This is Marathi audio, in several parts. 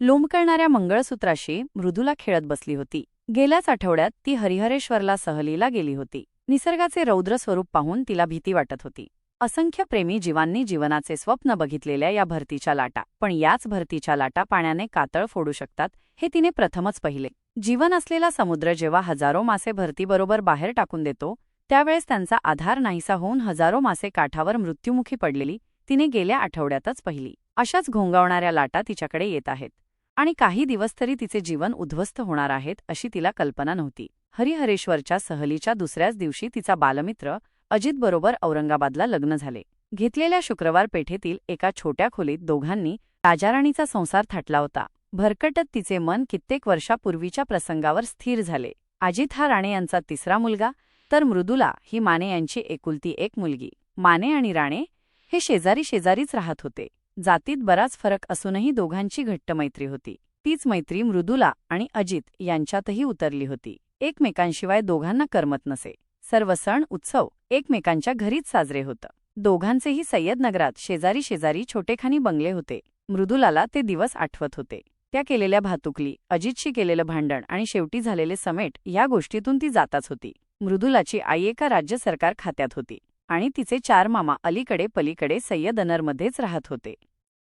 लोंबकळणाऱ्या मंगळसूत्राशी मृदूला खेळत बसली होती. गेल्याच आठवड्यात ती हरिहरेश्वरला सहलीला गेली होती. निसर्गाचे रौद्र स्वरूप पाहून तिला भीती वाटत होती. असंख्य प्रेमी जीवांनी जीवनाचे स्वप्न बघितलेल्या या भरतीच्या लाटा पण याच भरतीच्या लाटा पाण्याने कातळ फोडू शकतात हे तिने प्रथमच पाहिले. जीवन असलेला समुद्र जेव्हा हजारो मासे भरतीबरोबर बाहेर टाकून देतो त्यावेळेस त्यांचा आधार नाहीसा होऊन हजारो मासे काठावर मृत्युमुखी पडलेली तिने गेल्या आठवड्यातच पाहिली. अशाच घोंगावणाऱ्या लाटा तिच्याकडे येत आहेत. आणि काही दिवस तरी तिचे जीवन उद्ध्वस्त होणार आहेत अशी तिला कल्पना नव्हती. हरिहरेश्वरच्या सहलीच्या दुसऱ्याच दिवशी तिचा बालमित्र अजितबरोबर औरंगाबादला लग्न झाले. घेतलेल्या शुक्रवार पेठेतील एका छोट्या खोलीत दोघांनी राजाराणीचा संसार थाटला होता. भरकटत तिचे मन कित्येक वर्षापूर्वीच्या प्रसंगावर स्थिर झाले. अजित हा राणे यांचा तिसरा मुलगा तर मृदुला ही माने यांची एकुलती एक मुलगी. माने आणि राणे हे शेजारी शेजारीच राहत होते. जातीत बराच फरक असूनही दोघांची घट्ट मैत्री होती. तीच मैत्री मृदुला आणि अजित यांच्यातही उतरली होती. एकमेकांशिवाय दोघांना करमत नसे. सर्व सण उत्सव एकमेकांच्या घरीच साजरे होतं. दोघांचेही सय्यदनगरात शेजारी शेजारी छोटेखानी बंगले होते. मृदुलाला ते दिवस आठवत होते. त्या केलेल्या भातुकली अजितशी केलेलं भांडण आणि शेवटी झालेले समेट या गोष्टीतून ती जाताच होती. मृदुलाची आई एका राज्य सरकार खात्यात होती. आणि तिचे चार मामा अलीकडे पलीकडे सय्यदनरमध्येच राहत होते.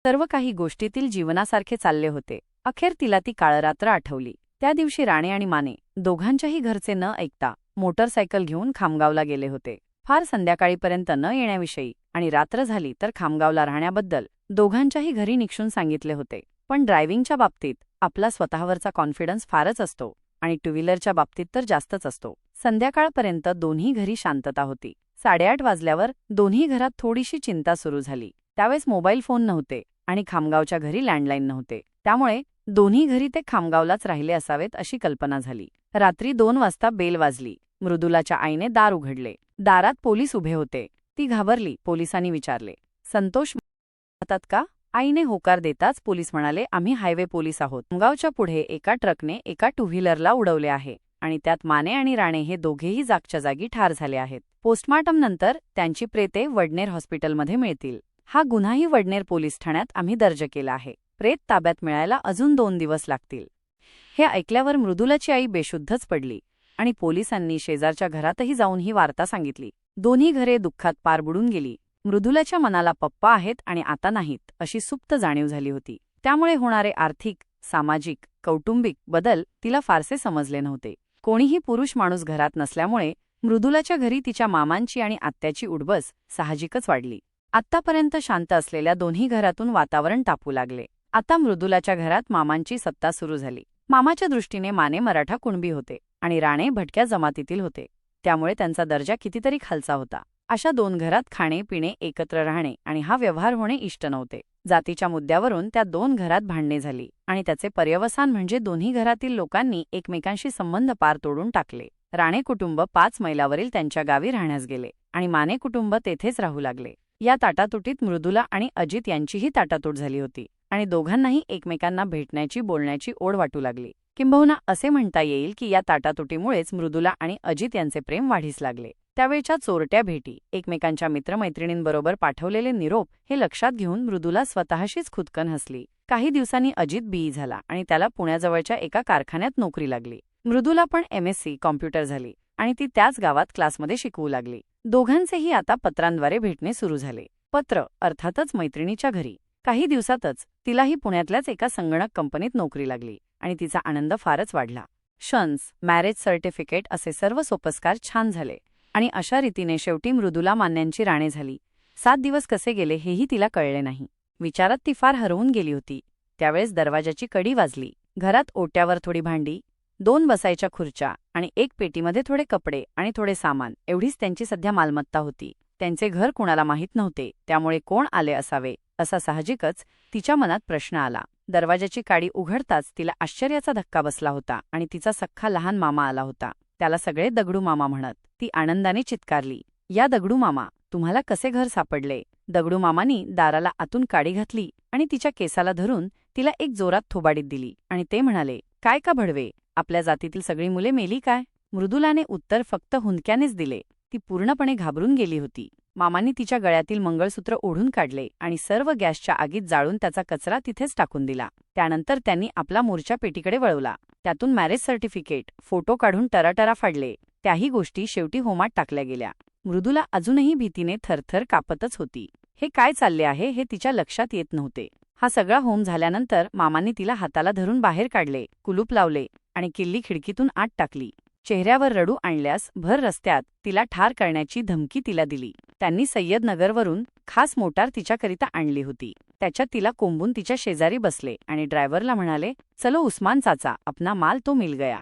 सर्व काही गोष्टीतील जीवनासारखे चालले होते. अखेर तिला ती काळरात्र आठवली. त्या दिवशी राणे आणि माने दोघांच्याही घरचे न ऐकता मोटरसायकल घेऊन खामगावला गेले होते. फार संध्याकाळीपर्यंत न येण्याविषयी आणि रात्र झाली तर खामगावला राहण्याबद्दल दोघांच्याही घरी निक्षून सांगितले होते. पण ड्रायव्हिंगच्या बाबतीत आपला स्वतःवरचा कॉन्फिडन्स फारच असतो आणि टू व्हीलरच्या बाबतीत तर जास्तच असतो. संध्याकाळपर्यंत दोन्ही घरी शांतता होती. साडेआठ वाजल्यावर दोन्ही घरात थोडीशी चिंता सुरू झाली. त्यावेळेस मोबाईल फोन नव्हते आणि खामगावच्या घरी लँडलाईन नव्हते. त्यामुळे दोन्ही घरी ते खामगावलाच राहिले असावेत अशी कल्पना झाली. रात्री दोन वाजता बेल वाजली. मृदुलाच्या आईने दार उघडले. दारात पोलीस उभे होते. ती घाबरली. पोलिसांनी विचारले संतोष राहतात का? आईने होकार देताच पोलीस म्हणाले आम्ही हायवे पोलीस आहोत. खामगावच्या पुढे एका ट्रकने एका टू व्हीलरला उडवले आहे आणि त्यात माने आणि राणे हे दोघेही जागच्या जागी ठार झाले आहेत. पोस्टमार्टम नंतर त्यांची प्रेते वडनेर हॉस्पिटलमध्ये मिळतील. हा गुन्हाही वडनेर पोलीस ठाण्यात आम्ही दर्ज केला आहे. प्रेत ताब्यात मिळायला अजून दोन दिवस लागतील. हे ऐकल्यावर मृदुलाची आई बेशुद्धच पडली आणि पोलिसांनी शेजारच्या घरातही जाऊन ही वार्ता सांगितली. दोन्ही घरे दुःखात पार बुडून गेली. मृदुलाच्या मनाला पप्पा आहेत आणि आता नाहीत अशी सुप्त जाणीव झाली होती. त्यामुळे होणारे आर्थिक सामाजिक कौटुंबिक बदल तिला फारसे समजले नव्हते. कोणीही पुरुष माणूस घरात नसल्यामुळे मृदुलाच्या घरी तिच्या मामांची आणि आत्याची उडबस साहजिकच वाढली. आत्तापर्यंत शांत असलेल्या दोन्ही घरातून वातावरण तापू लागले. आता मृदुलाच्या घरात मामांची सत्ता सुरू झाली. मामाच्या दृष्टीने माने मराठा कुणबी होते आणि राणे भटक्या जमातीतील होते. त्यामुळे त्यांचा दर्जा कितीतरी खालचा होता. अशा दोन घरात खाणे पिणे एकत्र राहणे आणि हा व्यवहार होणे इष्ट नव्हते. जातीच्या मुद्द्यावरून त्या दोन घरात भांडणे झाली आणि त्याचे पर्यवसान म्हणजे दोन्ही घरातील लोकांनी एकमेकांशी संबंध पार तोडून टाकले. राणे कुटुंब पाच मैलावरील त्यांच्या गावी राहण्यास गेले आणि माने कुटुंब तेथेच राहू लागले. या ताटातुटीत मृदुला आणि अजित यांचीही ताटातूट झाली होती आणि दोघांनाही एकमेकांना भेटण्याची बोलण्याची ओढ वाटू लागली. किंबहुना असे म्हणता येईल की या ताटातुटीमुळेच मृदुला आणि अजित यांचे प्रेम वाढीस लागले. त्यावेळच्या चोरट्या भेटी एकमेकांच्या मित्रमैत्रिणींबरोबर पाठवलेले निरोप हे लक्षात घेऊन मृदुला स्वतःशीच खुदकन हसली. काही दिवसांनी अजित बीई झाला आणि त्याला पुण्याजवळच्या एका कारखान्यात नोकरी लागली. मृदुला पण एम एस सी कॉम्प्युटर झाली आणि ती त्याच गावात क्लासमध्ये शिकवू लागली. दोघांचेही आता पत्रांद्वारे भेटणे सुरू झाले. पत्र अर्थातच मैत्रिणीच्या घरी. काही दिवसातच तिलाही पुण्यातल्याच एका संगणक कंपनीत नोकरी लागली आणि तिचा आनंद फारच वाढला. शन्स मॅरेज सर्टिफिकेट असे सर्व सोपस्कार छान झाले आणि अशा रीतीने शेवटी मृदुला मान्यांची राणे झाली. सात दिवस कसे गेले हेही तिला कळले नाही. विचारात ती फार हरवून गेली होती. त्यावेळेस दरवाजाची कडी वाजली. घरात ओट्यावर थोडी भांडी दोन बसायच्या खुर्च्या आणि एक पेटीमध्ये थोडे कपडे आणि थोडे सामान एवढीच त्यांची सध्या मालमत्ता होती. त्यांचे घर कुणाला माहीत नव्हते त्यामुळे कोण आले असावे असा साहजिकच तिच्या मनात प्रश्न आला. दरवाजाची काडी उघडताच तिला आश्चर्याचा धक्का बसला होता आणि तिचा सख्खा लहान मामा आला होता. त्याला सगळे दगडू मामा म्हणत ती आनंदाने चित्कारली या दगडू मामा तुम्हाला कसे घर सापडले? दगडू मामानी दाराला आतून काडी घातली आणि तिच्या केसाला धरून तिला एक जोरात थोबाडीत दिली आणि ते म्हणाले काय का भडवे? आपल्या जातीतील सगळी मुले मेली काय? मृदुलाने उत्तर फक्त हुंदक्यानेच दिले. ती पूर्णपणे घाबरून गेली होती. मामांनी तिच्या गळ्यातील मंगळसूत्र ओढून काढले आणि सर्व गॅसच्या आगीत जाळून त्याचा कचरा तिथेच टाकून दिला. त्यानंतर त्यांनी आपला मोर्चा पेटीकडे वळवला. त्यातून मॅरेज सर्टिफिकेट फोटो काढून टराटरा फाडले. त्याही गोष्टी शेवटी होमात टाकल्या गेल्या. मृदूला अजूनही भीतीने थरथर कापतच होती. हे काय चालले आहे हे तिच्या लक्षात येत नव्हते. हा सगळा होम झाल्यानंतर मामांनी तिला हाताला धरून बाहेर काढले कुलूप लावले. आणि किल्ली खिडकीतून आत टाकली. चेहऱ्यावर रडू आणल्यास भर रस्त्यात तिला ठार करण्याची धमकी तिला दिली. त्यांनी सय्यदनगरवरून खास मोटार तिच्याकरिता आणली होती. त्याच्यात तिला कोंबून तिच्या शेजारी बसले आणि ड्रायव्हरला म्हणाले चलो उस्मान चाचा अपना माल तो मिल गया.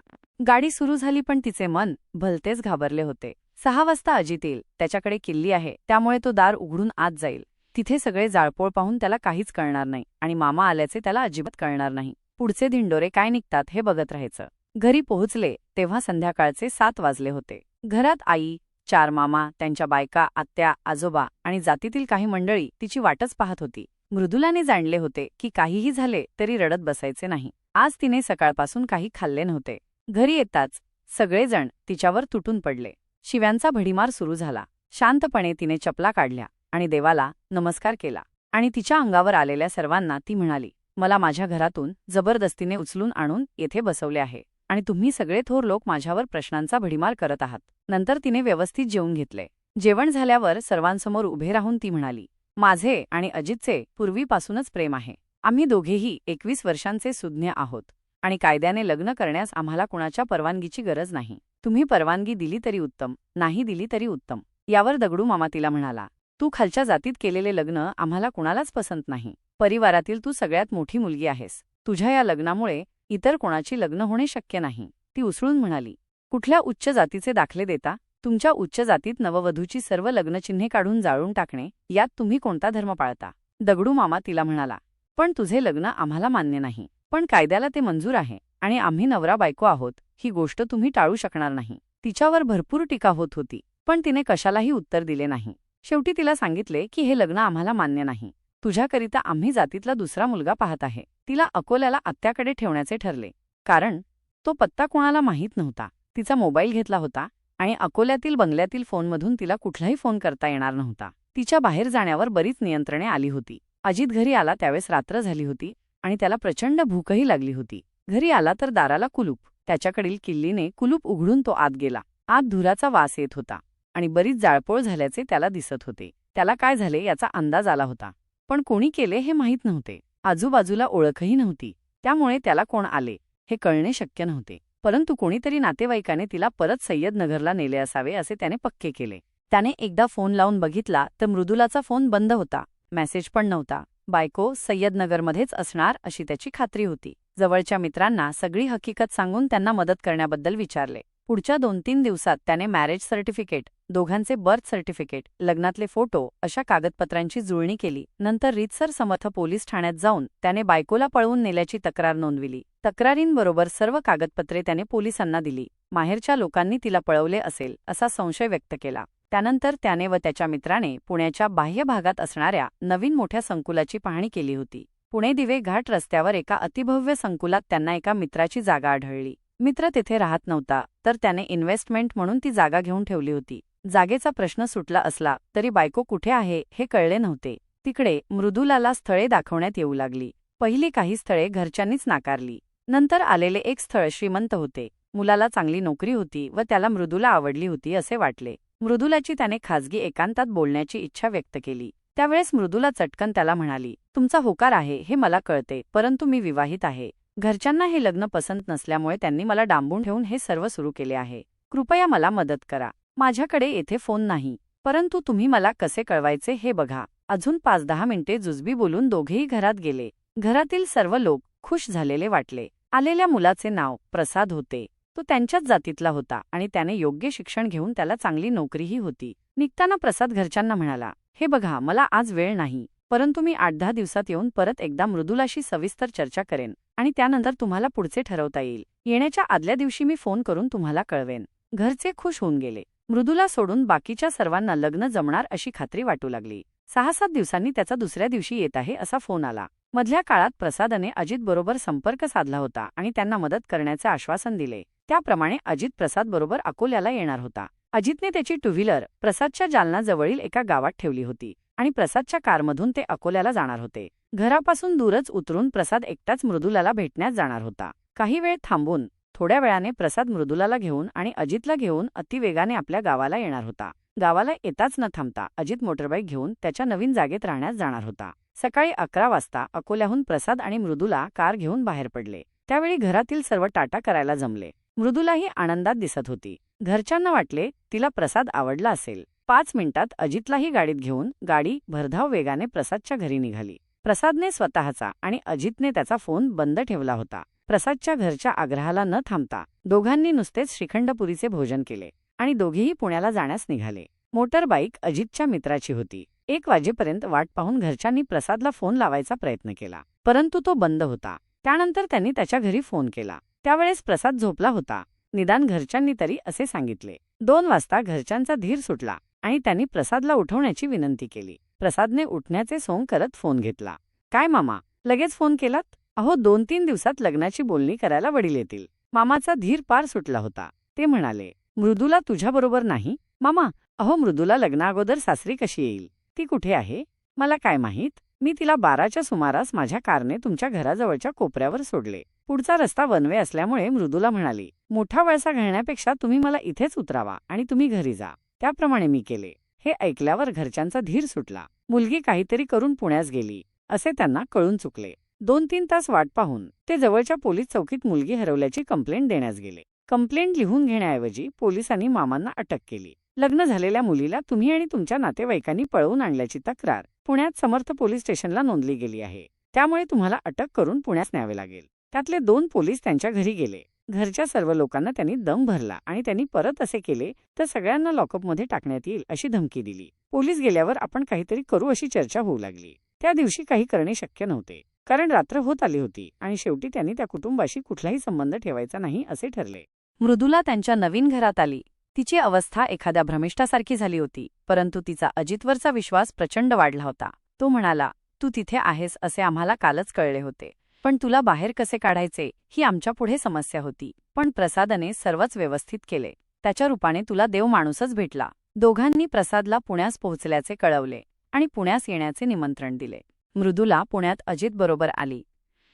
गाडी सुरू झाली पण तिचे मन भलतेच घाबरले होते. सहा वाजता अजित येईल त्याच्याकडे किल्ली आहे त्यामुळे तो दार उघडून आत जाईल. तिथे सगळे जाळपोळ पाहून त्याला काहीच कळणार नाही आणि मामा आल्याचे त्याला अजिबात कळणार नाही. पुढचे धिंडोरे काय निघतात हे बघत राहायचं. घरी पोहोचले तेव्हा संध्याकाळचे सात वाजले होते. घरात आई चार मामा त्यांच्या बायका आत्या आजोबा आणि जातीतील काही मंडळी तिची वाटच पाहत होती. मृदुलाने जाणले होते की काहीही झाले तरी रडत बसायचे नाही. आज तिने सकाळपासून काही खाल्ले नव्हते. घरी येताच सगळेजण तिच्यावर तुटून पडले. शिव्यांचा भडीमार सुरू झाला. शांतपणे तिने चपला काढल्या आणि देवाला नमस्कार केला आणि तिच्या अंगावर आलेल्या सर्वांना ती म्हणाली मला माझ्या घरातून जबरदस्तीने उचलून आणून येथे बसवले आहे आणि तुम्ही सगळे थोर लोक माझ्यावर प्रश्नांचा भडीमार करत आहात. नंतर तिने व्यवस्थित जेवून घेतले. जेवण झाल्यावर सर्वांसमोर उभे राहून ती म्हणाली माझे आणि अजितचे पूर्वीपासूनच प्रेम आहे. आम्ही दोघेही एकवीस वर्षांचे सुज्ञ आहोत आणि कायद्याने लग्न करण्यास आम्हाला कुणाच्या परवानगीची गरज नाही. तुम्ही परवानगी दिली तरी उत्तम नाही दिली तरी उत्तम. यावर दगडू मामा तिला म्हणाला तू खालच्या जातीत केलेले लग्न आम्हाला कुणालाच पसंत नाही. परिवारातील तू सगळ्यात मोठी मुलगी आहेस. तुझ्या या लग्नामुळे इतर कोणाची लग्न होणे शक्य नाही. ती उसळून म्हणाली. कुठल्या उच्च जातीचे दाखले देता तुमच्या उच्च जातीत नववधूची सर्व लग्नचिन्हे काढून जाळून टाकणे यात तुम्ही कोणता धर्म पाळता? दगडू मामा तिला म्हणाला. पण तुझे लग्न आम्हाला मान्य नाही. पण कायद्याला ते मंजूर आहे आणि आम्ही नवरा बायको आहोत ही गोष्ट तुम्ही टाळू शकणार नाही. तिच्यावर भरपूर टीका होत होती पण तिने कशालाही उत्तर दिले नाही. शेवटी तिला सांगितले की हे लग्न आम्हाला मान्य नाही. तुझ्याकरिता आम्ही जातीतला दुसरा मुलगा पाहत आहे. तिला अकोल्याला आत्याकडे ठेवण्याचे ठरले. कारण तो पत्ता कोणाला माहीत नव्हता. तिचा मोबाईल घेतला होता आणि अकोल्यातील बंगल्यातील फोनमधून तिला कुठलाही फोन करता येणार नव्हता. तिच्या बाहेर जाण्यावर बरीच नियंत्रणे आली होती. अजित घरी आला त्यावेळेस रात्र झाली होती आणि त्याला प्रचंड भूकही लागली होती. घरी आला तर दाराला कुलूप. त्याच्याकडील किल्लीने कुलूप उघडून तो आत गेला. आत धुराचा वास येत होता आणि बरीच जाळपोळ झाल्याचे त्याला दिसत होते. त्याला काय झाले याचा अंदाज आला होता. पण कोणी केले हे माहीत नव्हते. आजूबाजूला ओळखही नव्हती. त्यामुळे त्याला कोण आले हे कळणे शक्य नव्हते. परंतु कोणीतरी नातेवाईकाने तिला परत सय्यदनगरला नेले असावे असे त्याने पक्के केले. त्याने एकदा फोन लावून बघितला तर मृदुलाचा फोन बंद होता. मेसेज पण नव्हता. बायको सय्यदनगरमध्येच असणार अशी त्याची खात्री होती. जवळच्या मित्रांना सगळी हकीकत सांगून त्यांना मदत करण्याबद्दल विचारले. पुढच्या दोन तीन दिवसात त्याने मॅरेज सर्टिफिकेट दोघांचे बर्थ सर्टिफिकेट लग्नातले फोटो अशा कागदपत्रांची जुळणी केली. नंतर रीतसर समर्थ पोलीस ठाण्यात जाऊन त्याने बायकोला पळवून नेल्याची तक्रार नोंदविली. तक्रारींबरोबर सर्व कागदपत्रे त्याने पोलिसांना दिली. माहेरच्या लोकांनी तिला पळवले असेल असा संशय व्यक्त केला. त्यानंतर त्याने व त्याच्या मित्राने पुण्याच्या बाह्य भागात असणाऱ्या नवीन मोठ्या संकुलाची पाहणी केली होती. पुणे दिवे घाट रस्त्यावर एका अतिभव्य संकुलात त्यांना एका मित्राची जागा आढळली. मित्र तिथे राहत नव्हता तर त्याने इन्व्हेस्टमेंट म्हणून ती जागा घेऊन ठेवली होती. जागेचा प्रश्न सुटला असला तरी बायको कुठे आहे हे कळले नव्हते. तिकडे मृदुलाला स्थळे दाखवण्यात येऊ लागली. पहिली काही स्थळे घरच्यांनीच नाकारली. नंतर आलेले एक स्थळ श्रीमंत होते. मुलाला चांगली नोकरी होती व त्याला मृदुला आवडली होती असे वाटले. मृदुलाची त्याने खाजगी एकांतात बोलण्याची इच्छा व्यक्त केली. त्यावेळेस मृदुला चटकन त्याला म्हणाली तुमचा होकार आहे हे मला कळते परंतु मी विवाहित आहे. घरच्यांना हे लग्न पसंत नसल्यामुळे त्यांनी मला डांबून ठेवून हे सर्व सुरू केले आहे. कृपया मला मदत करा. माझ्याकडे येथे फोन नाही. परंतु तुम्ही मला कसे कळवायचे हे बघा. अजून पाच दहा मिनिटे जुजबी बोलून दोघेही घरात गेले. घरातील सर्व लोक खुश झालेले वाटले. आलेल्या मुलाचे नाव प्रसाद होते. तो त्यांच्याच जातीतला होता आणि त्याने योग्य शिक्षण घेऊन त्याला चांगली नोकरीही होती. निघताना प्रसाद घरच्यांना म्हणाला हे बघा मला आज वेळ नाही. परंतु मी आठ दहा दिवसात येऊन परत एकदा मृदुलाशी सविस्तर चर्चा करेन. आणि त्यानंतर तुम्हाला पुढचे ठरवता येईल. येण्याच्या आदल्या दिवशी मी फोन करून तुम्हाला कळवेन. घरचे खुश होऊन गेले. मृदूला सोडून बाकीच्या सर्वांना लग्न जमणार अशी खात्री वाटू लागली. सहा सात दिवसांनी त्याचा दुसऱ्या दिवशी येत आहे असा फोन आला. मधल्या काळात प्रसादने अजित बरोबर संपर्क साधला होता आणि त्यांना मदत करण्याचे आश्वासन दिले. त्याप्रमाणे अजित प्रसाद बरोबर अकोल्याला येणार होता. अजितने त्याची टू व्हीलर प्रसादच्या जालनाजवळील एका गावात ठेवली होती. आणि प्रसादच्या कारमधून ते अकोल्याला जाणार होते. घरापासून दूरच उतरून प्रसाद एकटाच मृदुलाला भेटण्यास जाणार होता. काही वेळ थांबून थोड्या वेळाने प्रसाद मृदुलाला घेऊन आणि अजितला घेऊन अतिवेगाने आपल्या गावाला येणार होता. गावाला येताच न थांबता अजित मोटरबाईक घेऊन त्याच्या नवीन जागेत राहण्यास जाणार होता. सकाळी अकरा वाजता अकोल्याहून प्रसाद आणि मृदुला कार घेऊन बाहेर पडले. त्यावेळी घरातील सर्व टाटा करायला जमले. मृदुलाही आनंदात दिसत होती. घरच्यांना वाटले तिला प्रसाद आवडला असेल. पाच मिनिटात अजितलाही गाडीत घेऊन गाडी भरधाव वेगाने प्रसादच्या घरी निघाली. प्रसादने स्वतःचा आणि अजितने त्याचा फोन बंद ठेवला होता. प्रसादच्या घरच्या आग्रहाला न थांबता दोघांनी नुसतेच श्रीखंडपुरीचे भोजन केले आणि दोघेही पुण्याला जाण्यास निघाले. मोटरबाईक अजितच्या मित्राची होती. एक वाजेपर्यंत वाट पाहून घरच्यांनी प्रसादला फोन लावायचा प्रयत्न केला. परंतु तो बंद होता. त्यानंतर त्यांनी त्याच्या घरी फोन केला. त्यावेळेस प्रसाद झोपला होता. निदान घरच्यांनी तरी असे सांगितले. दोन वाजता घरच्यांचा धीर सुटला. आणि त्यांनी प्रसादला उठवण्याची विनंती केली. प्रसादने उठण्याचे सोंग करत फोन घेतला. काय मामा? लगेच फोन केलात? अहो दोन तीन दिवसात लग्नाची बोलणी करायला वडील येतील. मामाचा धीर पार सुटला होता. ते म्हणाले मृदूला तुझ्याबरोबर नाही? मामा अहो मृदूला लग्नाअगोदर सासरी कशी येईल? ती कुठे आहे? मला काय माहीत? मी तिला बाराच्या सुमारास माझ्या कारने तुमच्या घराजवळच्या कोपऱ्यावर सोडले. पुढचा रस्ता वनवे असल्यामुळे मृदूला म्हणाली मोठा वळसा घालण्यापेक्षा तुम्ही मला इथेच उतरावा आणि तुम्ही घरी जा. त्याप्रमाणे मी केले. हे ऐकल्यावर घरच्यांचा धीर सुटला. मुलगी काहीतरी करून पुण्यास गेली. असे त्यांना कळून चुकले. दोन तीन तास वाट पाहून ते जवळच्या पोलीस चौकीत मुलगी हरवल्याची कंप्लेंट देण्यास गेले. कंप्लेंट लिहून घेण्याऐवजी पोलिसांनी मामांना अटक केली. लग्न झालेल्या मुलीला तुम्ही आणि तुमच्या नातेवाईकांनी पळवून आणल्याची तक्रार पुण्यात समर्थ पोलीस स्टेशनला नोंदली गेली आहे. त्यामुळे तुम्हाला अटक करून पुण्यास न्यावे लागेल. त्यातले दोन पोलीस त्यांच्या घरी गेले. घरच्या सर्व लोकांना त्यांनी दम भरला आणि त्यांनी परत असे केले तर सगळ्यांना लॉकअपमध्ये टाकण्यात येईल अशी धमकी दिली. पोलीस गेल्यावर आपण काहीतरी करू अशी चर्चा होऊ लागली. त्या दिवशी काही करणे शक्य नव्हते कारण रात्र होत आली होती आणि शेवटी त्यांनी त्या कुटुंबाशी कुठलाही संबंध ठेवायचा नाही असे ठरले. मृदुला त्यांच्या नवीन घरात आली. तिची अवस्था एखाद्या भ्रमिष्ठासारखी झाली होती परंतु तिचा अजितवरचा विश्वास प्रचंड वाढला होता. तो म्हणाला तू तिथे आहेस असे आम्हाला कालच कळले होते. पण तुला बाहेर कसे काढायचे ही आमच्यापुढे समस्या होती. पण प्रसादने सर्वच व्यवस्थित केले. त्याच्या रूपाने तुला देव माणूसच भेटला. दोघांनी प्रसादला पुण्यास पोहोचल्याचे कळवले आणि पुण्यास येण्याचे निमंत्रण दिले. मृदुला पुण्यात अजित बरोबर आली.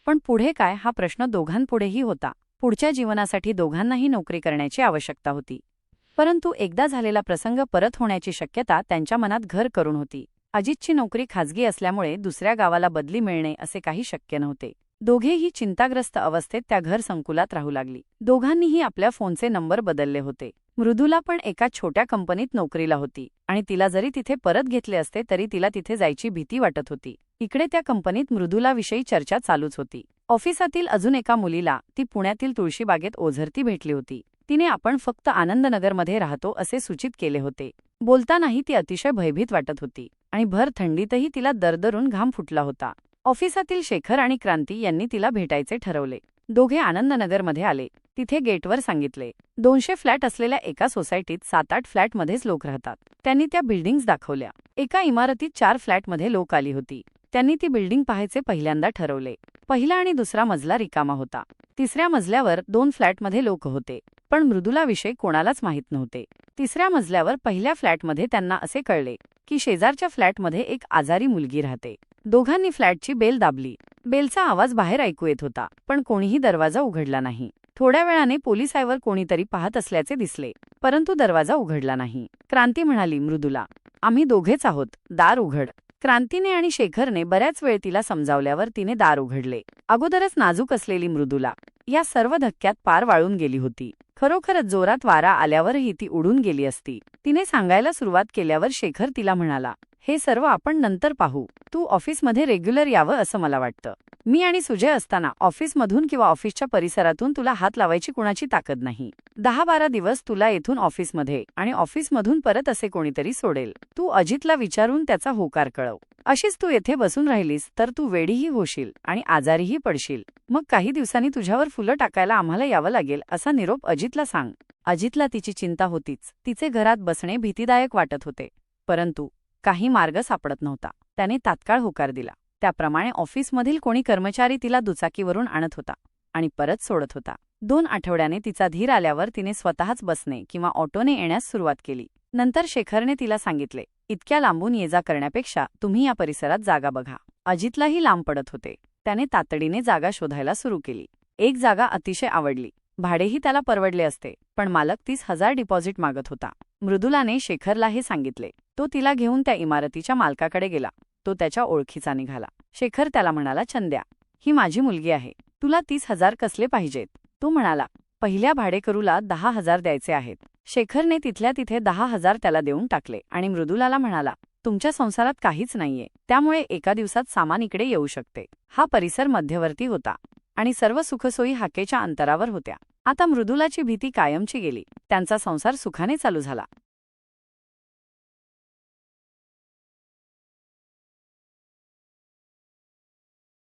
पण पुढे काय हा प्रश्न दोघांपुढेही होता. पुढच्या जीवनासाठी दोघांनाही नोकरी करण्याची आवश्यकता होती. परंतु एकदा झालेला प्रसंग परत होण्याची शक्यता त्यांच्या मनात घर करून होती. अजितची नोकरी खाजगी असल्यामुळे दुसऱ्या गावाला बदली मिळणे असे काही शक्य नव्हते. दोघेही चिंताग्रस्त अवस्थेत त्या घर संकुलात राहू लागली. दोघांनीही आपल्या फोनचे नंबर बदलले होते. मृदुला पण एका छोट्या कंपनीत नोकरीला होती आणि तिला जरी तिथे परत घेतले असते तरी तिला तिथे जायची भीती वाटत होती. इकडे त्या कंपनीत मृदुलाविषयी चर्चा चालूच होती. ऑफिसातील अजून एका मुलीला ती पुण्यातील तुळशीबागेत ओझरती भेटली होती. तिने आपण फक्त आनंदनगरमध्ये राहतो असे सूचित केले होते. बोलतानाही ती अतिशय भयभीत वाटत होती आणि भर थंडीतही तिला दरदरून घाम फुटला होता. ऑफिसातील शेखर आणि क्रांती यांनी तिला भेटायचे ठरवले. दोघे आनंदनगरमध्ये आले. तिथे गेटवर सांगितले. दोनशे फ्लॅट असलेल्या एका सोसायटीत सात आठ फ्लॅटमध्येच लोक राहतात. त्यांनी त्या बिल्डिंग्स दाखवल्या. एका इमारतीत चार फ्लॅटमध्ये लोक आली होती. त्यांनी ती बिल्डिंग पाहायचे पहिल्यांदा ठरवले. पहिला आणि दुसरा मजला रिकामा होता. तिसऱ्या मजल्यावर दोन फ्लॅटमध्ये लोक होते. पण मृदुलाविषयी कोणालाच माहीत नव्हते. तिसऱ्या मजल्यावर पहिल्या फ्लॅटमध्ये त्यांना असे कळले की शेजारच्या फ्लॅटमध्ये एक आजारी मुलगी राहते. दोघांनी फ्लॅटची बेल दाबली. बेलचा आवाज बाहेर ऐकू येत होता पण कोणीही दरवाजा उघडला नाही. थोड्या वेळाने पोलिसावर कोणीतरी पाहत असल्याचे दिसले परंतु दरवाजा उघडला नाही. क्रांती म्हणाली मृदुला आम्ही दोघेच आहोत दार उघड. क्रांतीने आणि शेखरने बऱ्याच वेळ तिला समजावल्यावर तिने दार उघडले. अगोदरच नाजूक असलेली मृदुला या सर्व धक्क्यात पार वाळून गेली होती. खरोखरच जोरात वारा आल्यावरही ती उडून गेली असती. तिने सांगायला सुरुवात केल्यावर शेखर तिला म्हणाला हे सर्व आपण नंतर पाहू. तू ऑफिसमध्ये रेग्युलर यावं असं मला वाटतं. मी आणि सुजय असताना ऑफिसमधून किंवा ऑफिसच्या परिसरातून तुला हात लावायची कुणाची ताकद नाही. दहा बारा दिवस तुला येथून ऑफिसमध्ये आणि ऑफिसमधून परत असे कोणीतरी सोडेल. तू अजितला विचारून त्याचा होकार कळव. अशीच तू येथे बसून राहिलीस तर तू वेडीही होशील आणि आजारीही पडशील. मग काही दिवसांनी तुझ्यावर फुलं टाकायला आम्हाला यावं लागेल असा निरोप अजितला सांग. अजितला तिची चिंता होतीच. तिचे घरात बसणे भीतीदायक वाटत होते. परंतु काही मार्ग सापडत नव्हता. त्याने तात्काळ होकार दिला. त्याप्रमाणे ऑफिसमधील कोणी कर्मचारी तिला दुचाकीवरून आणत होता आणि परत सोडत होता. दोन आठवड्याने तिचा धीर आल्यावर तिने स्वतःच बसणे किंवा ऑटोने येण्यास सुरुवात केली. नंतर शेखरने तिला सांगितले इतक्या लांबून ये जा करण्यापेक्षा तुम्ही या परिसरात जागा बघा. अजितलाही लांब पडत होते. त्याने तातडीने जागा शोधायला सुरू केली. एक जागा अतिशय आवडली. भाडेही त्याला परवडले असते पण मालक तीस हजार डिपॉझिट मागत होता. मृदुलाने शेखरला हे सांगितले. तो तिला घेऊन त्या इमारतीच्या मालकाकडे गेला. तो त्याच्या ओळखीचा निघाला. शेखर त्याला म्हणाला चंद्या ही माझी मुलगी आहे. तुला तीस हजार कसले पाहिजेत? तो म्हणाला पहिल्या भाडेकरूला दहा हजार द्यायचे आहेत. शेखरने तिथल्या तिथे दहा हजार त्याला देऊन टाकले आणि मृदुलाला म्हणाला तुमच्या संसारात काहीच नाहीये. त्यामुळे एका दिवसात सामान इकडे येऊ शकते. हा परिसर मध्यवर्ती होता आणि सर्व सुखसोयी हाकेच्या अंतरावर होत्या. आता मृदुलाची भीती कायमची गेली. त्यांचा संसार सुखाने चालू झाला.